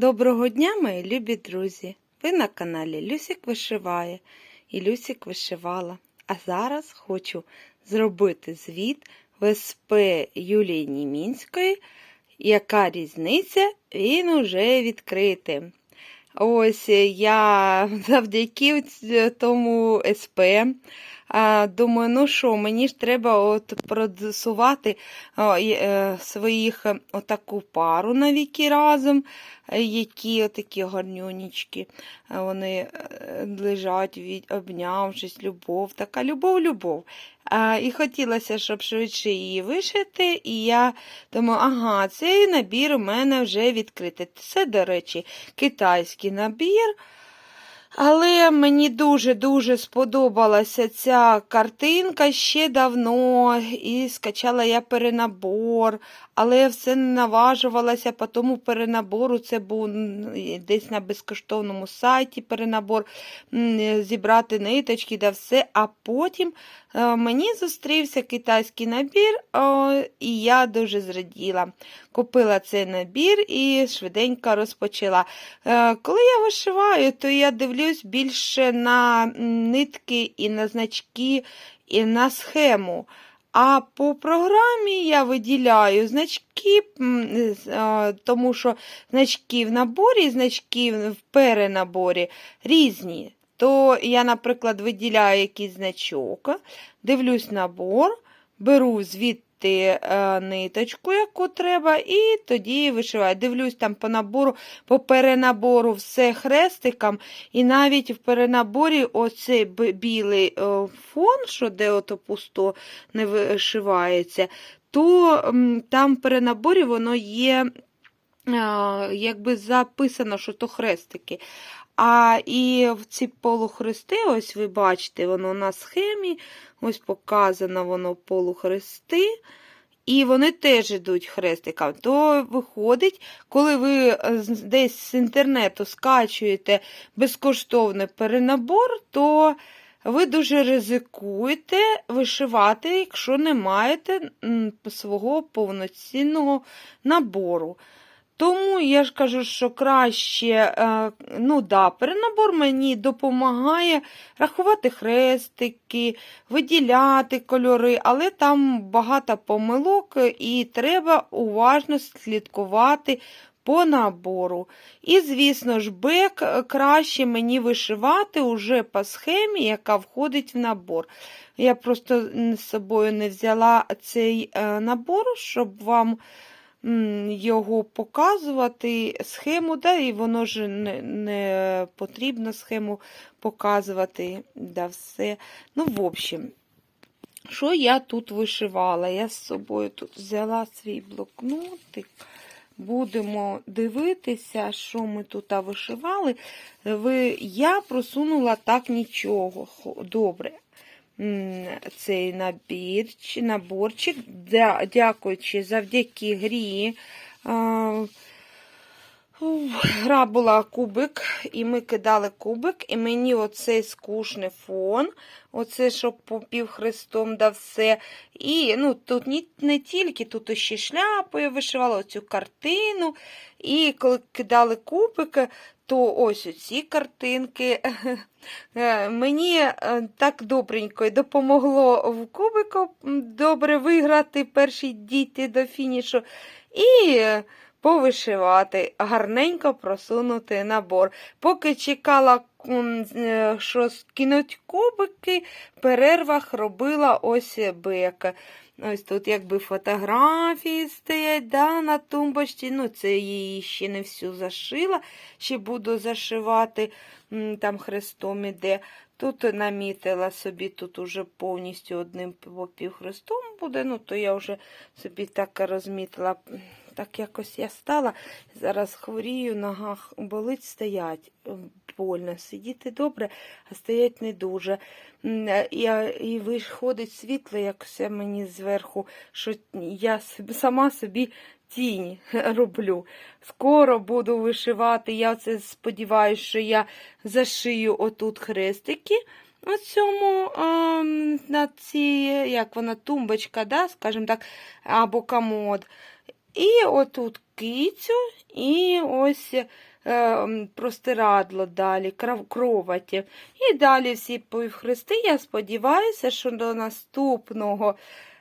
Доброго дня, мої любі друзі! Ви на каналі Люсік Вишиває і Люсік Вишивала. А зараз хочу зробити звіт ВСП Юлії Німінської. Яка різниця? Він уже відкритий. Ось я завдяки тому СП. Думаю, ну що, мені ж треба от продюсувати е, своїх е, отаку пару навіки разом, е, які отакі гарнюнічки, е, вони е, лежать, обнявшись, любов, така любов-любов. І хотілося, щоб швидше її вишити, і я думаю, ага, цей набір у мене вже відкритий. Це, до речі, китайський набір. Але мені дуже-дуже сподобалася ця картинка ще давно, і скачала я перенабор, але все не наважувалася по тому перенабору. Це був десь на безкоштовному сайті перенабор, зібрати ниточки да все. А потім мені зустрівся китайський набір, і я дуже зраділа. Купила цей набір і швиденько розпочала. Е, коли я вишиваю, то я дивлюсь більше на нитки і на значки, і на схему. А по програмі я виділяю значки, тому що значки в наборі, значки в перенаборі різні. То я, наприклад, виділяю якийсь значок, дивлюсь набор, беру звідти ниточку, яку треба, і тоді вишиваю. Дивлюсь там по набору, по перенабору все хрестиком, і навіть в перенаборі оцей білий фон, що де ото пусто не вишивається, то там в перенаборі воно є. Якби записано, що то хрестики. А і в ці полухрести, ось ви бачите, воно на схемі, ось показано воно полухрести. І вони теж йдуть хрестиком. То виходить, коли ви е, десь з інтернету скачуєте безкоштовний перенабор, то ви дуже ризикуєте вишивати, якщо не маєте свого повноцінного набору. Тому я ж кажу, що краще, е, ну да, перенабор мені допомагає рахувати хрестики, виділяти кольори, але там багато помилок і треба уважно слідкувати по набору. І, звісно ж, бек краще мені вишивати уже по схемі, яка входить в набор. Я просто з собою не взяла цей е, набор, щоб вам його показувати, схему, да, і воно ж не не потрібно схему показувати. да, все. Ну, в общем, що я тут вишивала? Я з собою тут взяла свій блокнотик. Будемо дивитися, що ми тут вишивали. Ви, Я просунула так нічого. Добре цей набір, наборчик, дякуючи завдяки грі. Гра була кубик, і ми кидали кубик, і мені оцей скучний фон, оце, щоб попів хрестом да все. І ну, тут не, не тільки, тут ще шляпу я вишивала оцю картину. І коли кидали кубики, то ось оці картинки. Е, мені е, так добренько допомогло в кубику добре виграти, перші дійти до фінішу. І повишивати, гарненько просунути набор. Поки чекала, е, що скинуть кубики, в перервах робила ось бека. Ось тут якби фотографії стоять да, на тумбочці. Ну, це її ще не всю зашила, ще буду зашивати, там хрестом іде. Тут намітила собі, тут уже повністю одним півхрестом буде, ну, то я вже собі так розмітила так якось я стала. Зараз хворію, ногах болить, стоять больно. Сидіти добре, а стоять не дуже. І, і виходить світло, якось мені зверху, що я сама собі. Тінь роблю. Скоро буду вишивати. Я це сподіваюся, що я зашию отут хрестики. На цьому, на цій, як вона, тумбочка, да, скажімо так, або комод. І отут кицю і ось е, простирадло далі, кров- кроваті. І далі всі півхрести. Я сподіваюся, що до наступного.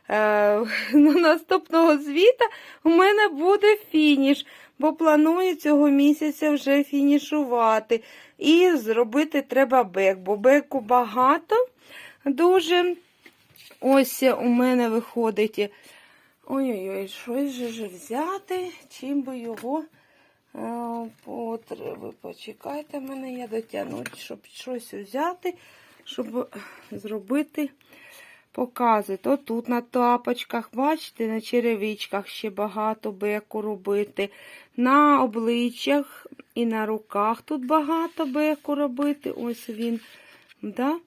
е, До наступного звіта у мене буде фініш, бо планую цього місяця вже фінішувати. І зробити треба бек, бо беку багато дуже. Ось у мене виходить. Ой-ой-ой, щось же ж взяти, чим би його е, потреби. Почекайте мене, я дотягну, щоб щось взяти, щоб зробити, показувати. Отут на тапочках, бачите, на черевичках ще багато беку робити. На обличчях і на руках тут багато беку робити. Ось він. Да?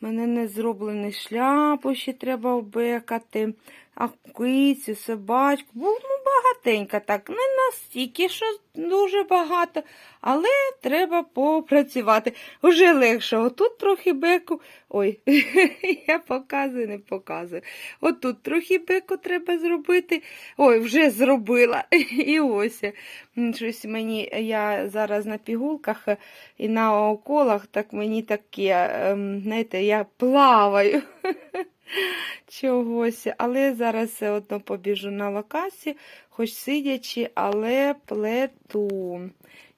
Мене не зроблений шляпу, ще треба обекати, а кицю, собачку. Бу- Ну, багатенько так. Не настільки, що дуже багато, але треба попрацювати. Уже легше. Отут трохи беку. Ой, я показую, не показую. Отут трохи беку треба зробити. Ой, вже зробила. І ось. Щось мені, я зараз на пігулках і на околах, так мені таке, ем, знаєте, я плаваю чогось, але зараз все одно побіжу на локацію, хоч сидячи, але плету.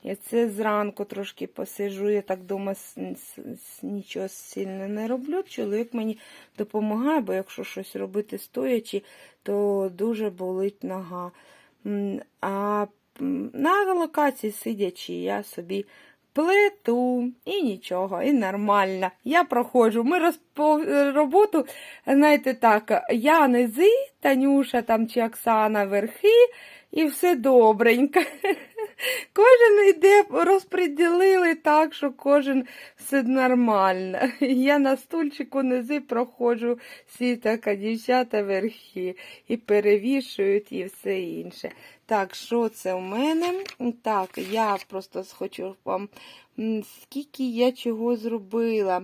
Я це зранку трошки посижу, я так дома с- с- с- нічого сильно не роблю. Чоловік мені допомагає, бо якщо щось робити стоячи, то дуже болить нога. А на локації сидячи, я собі плету і нічого, і нормально. Я проходжу. Ми розпо... роботу, знаєте так, я низи, Танюша там чи Оксана верхи, і все добренько. Кожен йде, розподілили так, що кожен все нормально. Я на стульчику низи проходжу всі так, дівчата верхи і перевішують і все інше. Так, що це у мене? Так, я просто хочу вам, скільки я чого зробила.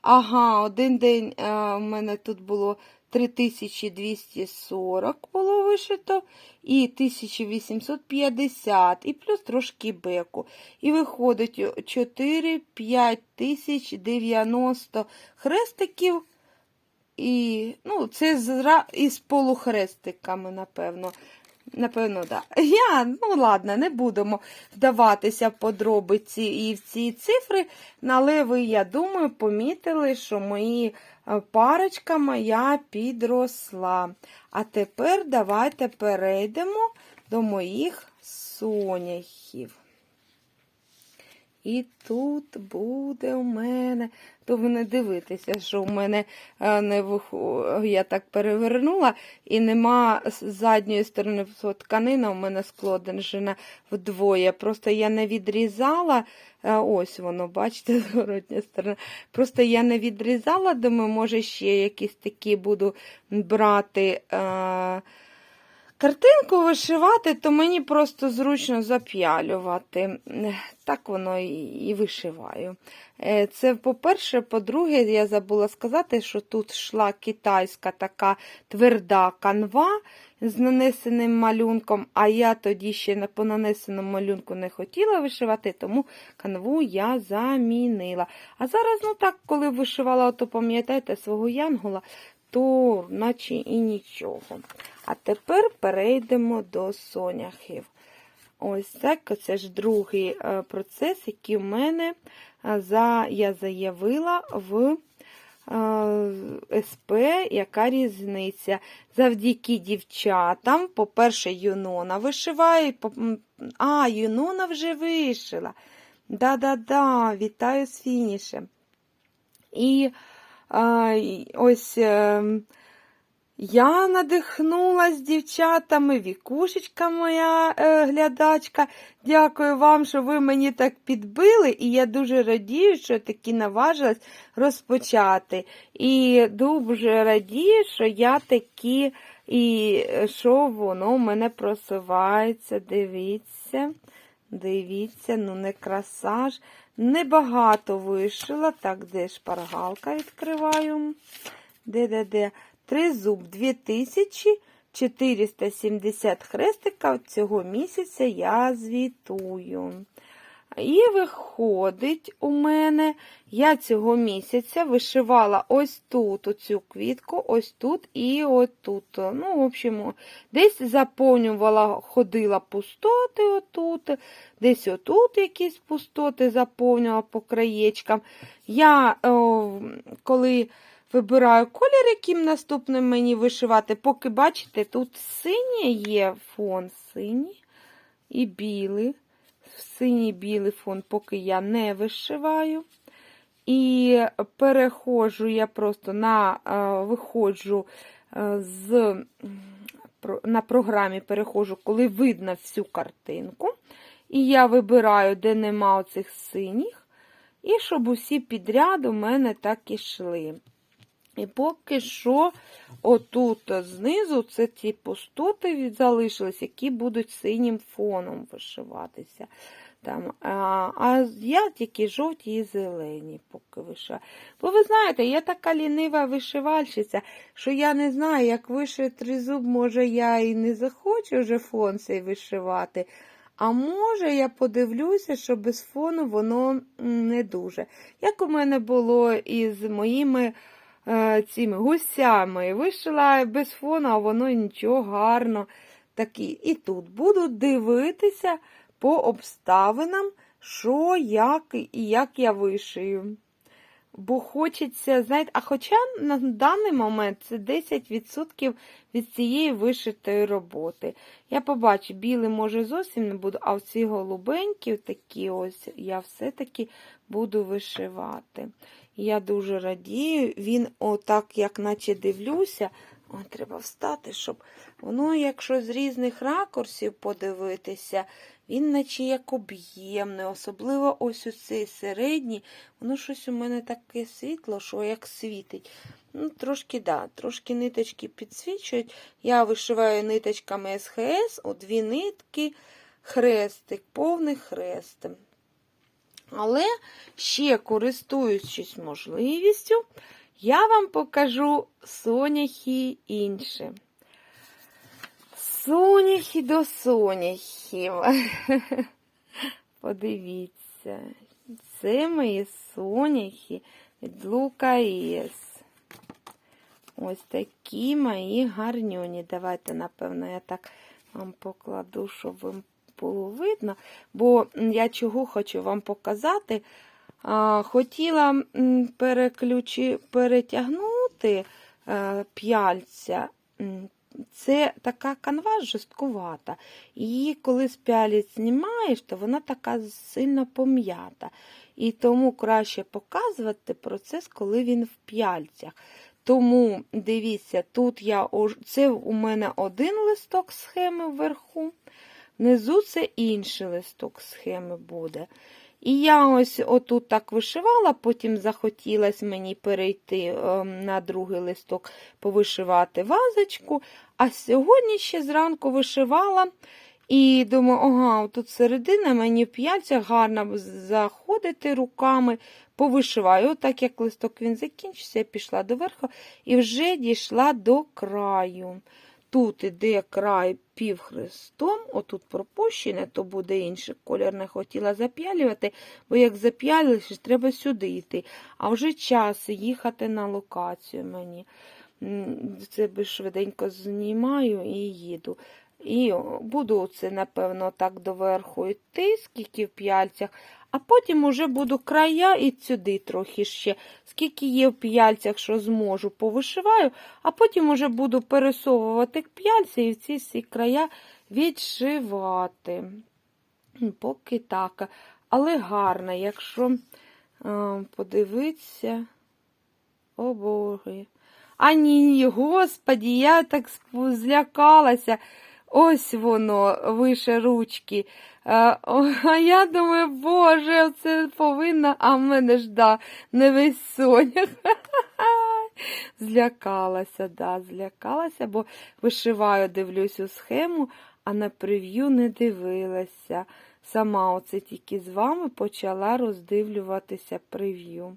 Ага, один день а, у мене тут було 3240 було вишито, і 1850, і плюс трошки беку. І виходить 4 5 тисяч 90 хрестиків. І, ну, це зра... із полухрестиками, напевно. Напевно, так. Да. Я, ну ладно, не будемо вдаватися в подробиці і в ці цифри, але ви, я думаю, помітили, що мої е, парочка моя підросла. А тепер давайте перейдемо до моїх соняхів. І тут буде у мене, то ви не дивитеся, що в мене е, не виху... я так перевернула, і нема з задньої сторони тканина у мене складена вдвоє. Просто я не відрізала, е, ось воно, бачите, зворотня сторона. Просто я не відрізала, думаю, може ще якісь такі буду брати. Е... Картинку вишивати, то мені просто зручно зап'ялювати. Так воно і вишиваю. Е, Це, по-перше, по-друге, я забула сказати, що тут йшла китайська така тверда канва з нанесеним малюнком, а я тоді ще по нанесеному малюнку не хотіла вишивати, тому канву я замінила. А зараз, ну так, коли вишивала, то пам'ятаєте, свого янгола, то наче і нічого. А тепер перейдемо до соняхів. Ось так, це ж другий е, процес, який в мене е, за, я заявила в е, СП, яка різниця. Завдяки дівчатам, по-перше, Юнона вишиває. А, Юнона вже вишила. Да-да-да, вітаю з фінішем. І ось. е, я надихнулась дівчатами, Вікушечка моя е, глядачка. Дякую вам, що ви мені так підбили, і я дуже радію, що таки наважилась розпочати. І дуже радію, що я таки і що воно в мене просувається. Дивіться, дивіться, ну не краса ж. Небагато вишила. Так, де шпаргалка відкриваю? Де-де-де? Тризуб 470 хрестика цього місяця я звітую. І виходить у мене, я цього місяця вишивала ось тут оцю квітку, ось тут і отут. Ну, в общем, десь заповнювала, ходила пустоти отут, десь отут якісь пустоти заповнювала по краєчкам. Я, о, коли вибираю колір, яким наступним мені вишивати, поки бачите, тут синій є фон, синій і білий синій білий фон, поки я не вишиваю. І переходжу я просто на виходжу з на програмі переходжу, коли видно всю картинку. І я вибираю, де нема оцих синіх, і щоб усі підряд у мене так ішли. І поки що, отут знизу, це ті пустоти залишились, які будуть синім фоном вишиватися. Там, А а я тільки жовті і зелені, поки вишиваю. Бо ви знаєте, я така лінива вишивальщиця, що я не знаю, як вишив тризуб, може, я і не захочу вже фон цей вишивати. А може, я подивлюся, що без фону воно не дуже. Як у мене було із моїми. Е, цими гусями. Вишила без фону, а воно нічого гарно. Такі. І тут буду дивитися по обставинам, що, як і як я вишию. Бо хочеться, знаєте, а хоча на даний момент це 10% від цієї вишитої роботи. Я побачу, білий, може, зовсім не буду, а ці голубенькі, такі ось, я все-таки буду вишивати. Я дуже радію, він отак, як наче дивлюся. Ой, треба встати, щоб воно, якщо з різних ракурсів подивитися, він наче як об'ємне, особливо ось у цей середній, воно щось у мене таке світло, що як світить. Ну, Трошки, да, трошки ниточки підсвічують. Я вишиваю ниточками СХС, у дві нитки, хрестик, повний хрест. Але ще користуючись можливістю, я вам покажу соняхи інші. Соняхи до соняхів. Подивіться, це мої соняхи від Лукаєс. Ось такі мої гарнюні. Давайте, напевно, я так вам покладу, щоб ви було видно, бо я чого хочу вам показати. Хотіла переключи, перетягнути е, п'яльця. Це така канва жорсткувата. Її, коли з п'ялець знімаєш, то вона така сильно пом'ята. І тому краще показувати процес, коли він в п'яльцях. Тому дивіться, тут я це у мене один листок схеми вверху. Внизу це інший листок схеми буде. І я ось отут так вишивала, потім захотілося мені перейти ем, на другий листок, повишивати вазочку. А сьогодні ще зранку вишивала і думаю, ага, тут середина мені в п'яльцях гарно заходити руками, повишиваю. Отак як листок він закінчився, я пішла доверху і вже дійшла до краю. Тут іде край півхрестом, отут пропущене, то буде інший колір не хотіла зап'ялювати, бо як зап'ялиш, треба сюди йти. А вже час їхати на локацію мені. Це швиденько знімаю і їду. І буду це, напевно, так доверху йти, скільки в п'яльцях, а потім уже буду края і сюди трохи ще, скільки є в п'яльцях, що зможу, повишиваю, а потім уже буду пересовувати п'яльці і ці всі края відшивати. Поки так. Але гарно, якщо подивитися, о Боги. А ні, господі, я так злякалася. Ось воно, вище ручки. А я думаю, боже, це повинна, а в мене ж да, не весь сонях. Злякалася, да, злякалася, бо вишиваю, дивлюсь у схему, а на прев'ю не дивилася. Сама оце тільки з вами почала роздивлюватися прев'ю.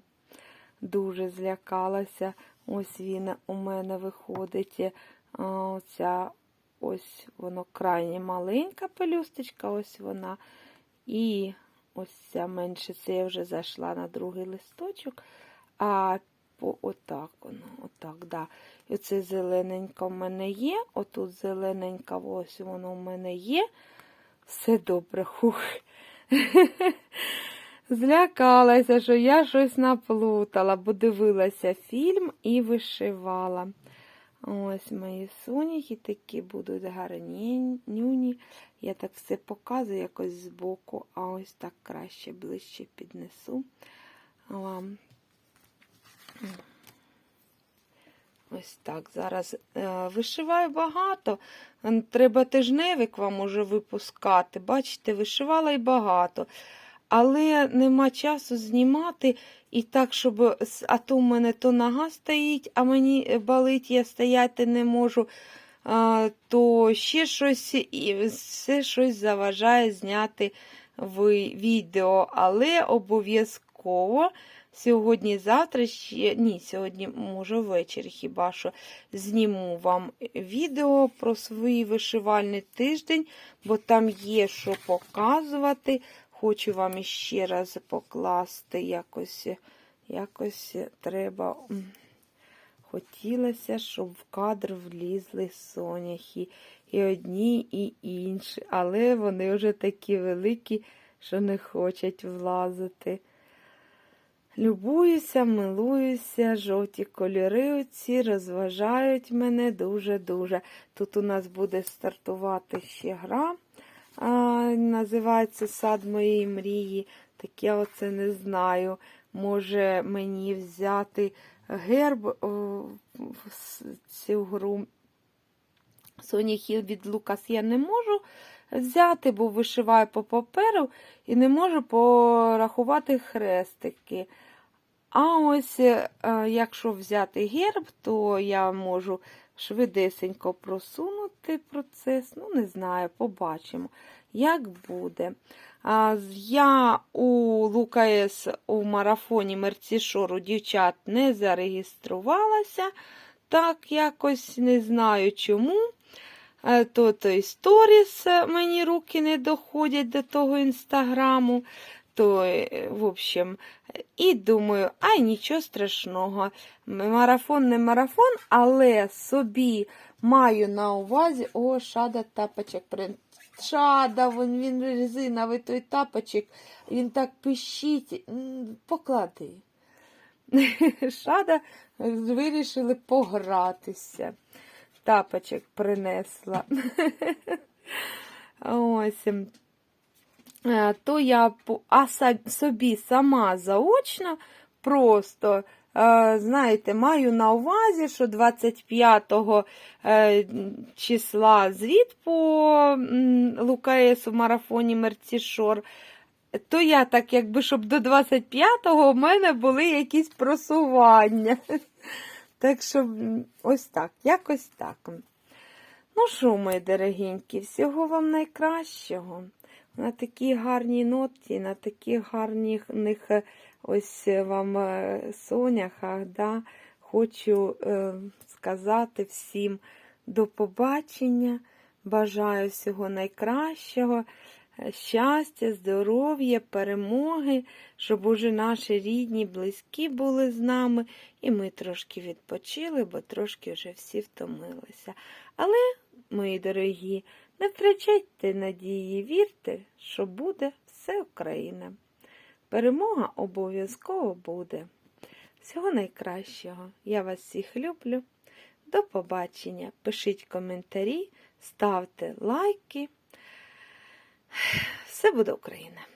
Дуже злякалася. Ось він у мене виходить. Оця ось воно крайне маленька пелюсточка, ось вона. І ось ця менше, це я вже зайшла на другий листочок. А отак воно, отак, да. І оце зелененька в мене є. Отут зелененька, ось воно в мене є. Все добре, хух. Злякалася, що я щось наплутала, бо дивилася фільм і вишивала. Ось мої соняхи такі будуть гарні, нюні. Я так все показую якось збоку, а ось так краще ближче піднесу вам. Ось так. Зараз е, вишиваю багато. Треба тижневик вам уже випускати. Бачите, вишивала і багато. Але нема часу знімати і так, щоб. А то в мене то нога стоїть, а мені е, болить, я стояти не можу. А, то ще щось і все щось заважає зняти ви- відео, але обов'язково сьогодні-завтра ні, сьогодні, може, ввечері хіба що зніму вам відео про свій вишивальний тиждень, бо там є що показувати. Хочу вам іще раз покласти якось, якось треба. Хотілося, щоб в кадр влізли соняхи. І одні, і інші, але вони вже такі великі, що не хочуть влазити. Любуюся, милуюся, жовті кольори оці розважають мене дуже-дуже. Тут у нас буде стартувати ще гра, а, називається Сад моєї мрії. Так я оце не знаю. Може мені взяти герб в цю гру. Соняхів від Лукас я не можу взяти, бо вишиваю по паперу і не можу порахувати хрестики. А ось е, якщо взяти герб, то я можу швидесенько просунути процес. Ну, не знаю, побачимо, як буде. Я у ЛУКС у марафоні Мерцішору дівчат не зареєструвалася. Так, якось не знаю чому. Е, То той сторіс мені руки не доходять до того інстаграму. То, е, в общем, і думаю, ай, нічого страшного. Марафон не марафон, але собі маю на увазі, о, шада тапочок. Шада, він, він резиновий той тапочок, він так пищить. Поклади. Шада вирішили погратися. Тапочок принесла. Ось. Е, То я а собі сама заочно просто, е, знаєте, маю на увазі, що 25 е, числа звіт по м, ЛУКС у марафоні Мерцішор. То я так, якби, щоб до 25-го у мене були якісь просування. Так що ось так, якось так. Ну що, мої дорогенькі, всього вам найкращого. На такій гарній ноті, на таких гарних е, ось е, вам е, соняхах, да, хочу е, сказати всім до побачення. Бажаю всього найкращого, щастя, здоров'я, перемоги, щоб уже наші рідні, близькі були з нами, і ми трошки відпочили, бо трошки вже всі втомилися. Але, мої дорогі, не втрачайте надії, вірте, що буде все Україна. Перемога обов'язково буде. Всього найкращого. Я вас всіх люблю. До побачення. Пишіть коментарі, ставте лайки. Все буде Україна!